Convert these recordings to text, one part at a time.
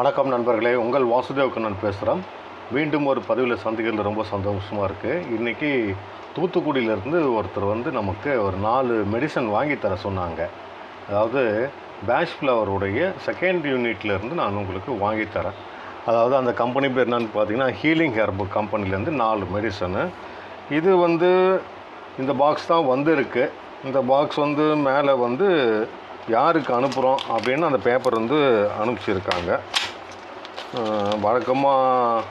வணக்கம் நண்பர்களே உங்கள் வாசுதேவுக்கு நான் பேசுகிறேன் மீண்டும் ஒரு பதிவில் சந்திக்கிறது ரொம்ப சந்தோஷமாக இருக்குது இன்றைக்கி தூத்துக்குடியிலேருந்து ஒருத்தர் வந்து நமக்கு ஒரு நாலு மெடிசன் வாங்கி தர சொன்னாங்க. அதாவது பேஷ் ஃப்ளவருடைய செகண்ட் யூனிட்லேருந்து நான் உங்களுக்கு வாங்கி தரேன். அதாவது அந்த கம்பெனி பேர் என்னன்னு பார்த்தீங்கன்னா ஹீலிங் ஹெர்பு கம்பெனிலேருந்து நாலு மெடிசனு இது வந்து இந்த பாக்ஸ் தான் வந்திருக்கு. இந்த பாக்ஸ் வந்து மேலே வந்து யாருக்கு அனுப்புகிறோம் அப்படின்னு அந்த பேப்பர் வந்து அனுப்பிச்சிருக்காங்க. வழக்கமாக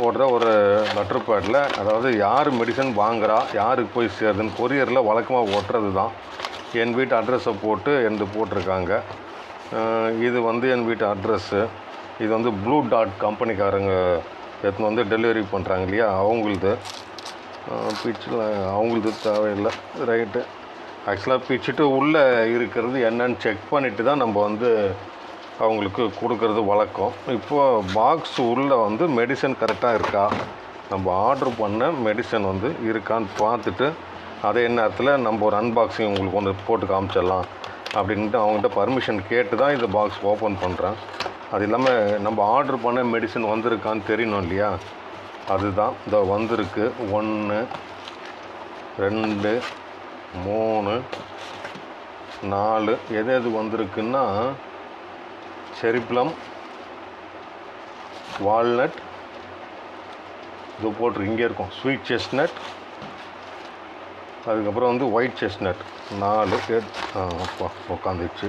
போடுற ஒரு லெட்டர் பேடில் அதாவது யார் மெடிசன் வாங்குகிறா யாருக்கு போய் சேருதுன்னு கொரியரில் வழக்கமாக ஓட்டுறது தான் என் வீட்டு அட்ரஸை போட்டு என்று போட்டிருக்காங்க. இது வந்து என் வீட்டு அட்ரஸ்ஸு இது வந்து ப்ளூ டாட் கம்பெனிக்காரங்க எடுத்துன்னு வந்து டெலிவரி பண்ணுறாங்க இல்லையா அவங்களுது. பிச்சில் அவங்களுது தேவையில்லை. ரைட்டு ஆக்சுவலாக பிச்சுட்டு உள்ளே இருக்கிறது என்னன்னு செக் பண்ணிவிட்டு தான் நம்ம வந்து அவங்களுக்கு கொடுக்கறது வழக்கம். இப்போது பாக்ஸ் உள்ளே வந்து மெடிசன் கரெக்டாக இருக்கா? நம்ம ஆர்டர் பண்ண மெடிசன் வந்து இருக்கான்னு பார்த்துட்டு அதே நேரத்தில் நம்ம ஒரு அன்பாக்சிங் உங்களுக்கு ஒன்று போட்டு காமிச்சிடலாம் அப்படின்ட்டு அவங்ககிட்ட பர்மிஷன் கேட்டு தான் இந்த பாக்ஸ் ஓப்பன் பண்ணுறேன் அது இல்லாமல் நம்ம ஆர்டர் பண்ண மெடிசன் வந்திருக்கான்னு தெரியணும் இல்லையா? அதுதான். இந்த வந்திருக்கு. ஒன்று ரெண்டு மூணு நாலு. எது எது வந்திருக்குன்னா செரிப்ளம் வால்நட் இது போட்டு இங்கே இருக்கும். ஸ்வீட் செஸ்னட் அதுக்கப்புறம் வந்து ஒயிட் செஸ்னட் நாலு எட் அப்பா உட்காந்துச்சு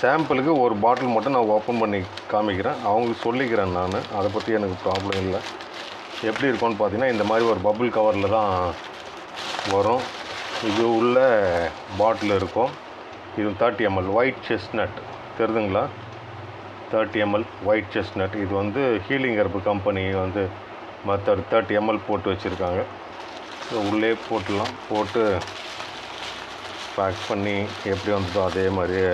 சாம்பிளுக்கு ஒரு பாட்டில் மட்டும் நான் ஓப்பன் பண்ணி காமிக்கிறேன். அவங்களுக்கு சொல்லிக்கிறேன் நான். அதை பற்றி எனக்கு ப்ராப்ளம் இல்லை. எப்படி இருக்கும்னு பார்த்தீங்கன்னா இந்த மாதிரி ஒரு பபுள் கவரில் தான் வரும். இது உள்ள பாட்டில் இருக்கும். இது தேர்ட்டி எம்எல் ஒயிட் செஸ்னட் தெரியுதுங்களா தேர்ட்டி எம்எல் ஒயிட் செஸ்னட் இது வந்து ஹீலிங் ஹெர்பு கம்பெனி வந்து மற்ற தேர்ட்டி எம்எல் போட்டு வச்சுருக்காங்க. இதை உள்ளே போட்டுடலாம் போட்டு பேக் பண்ணி எப்படி வந்ததோ அதே மாதிரியே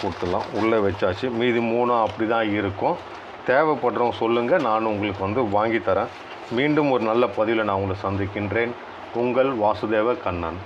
கொடுத்துடலாம் உள்ளே வச்சாச்சு. மீதி மூணும் அப்படி தான் இருக்கும். தேவைப்படுறவங்க சொல்லுங்கள் நான் உங்களுக்கு வந்து வாங்கி தரேன். மீண்டும் ஒரு நல்ல பதிவில் நான் உங்களை சந்திக்கின்றேன். உங்கள் வாசுதேவ கண்ணன்.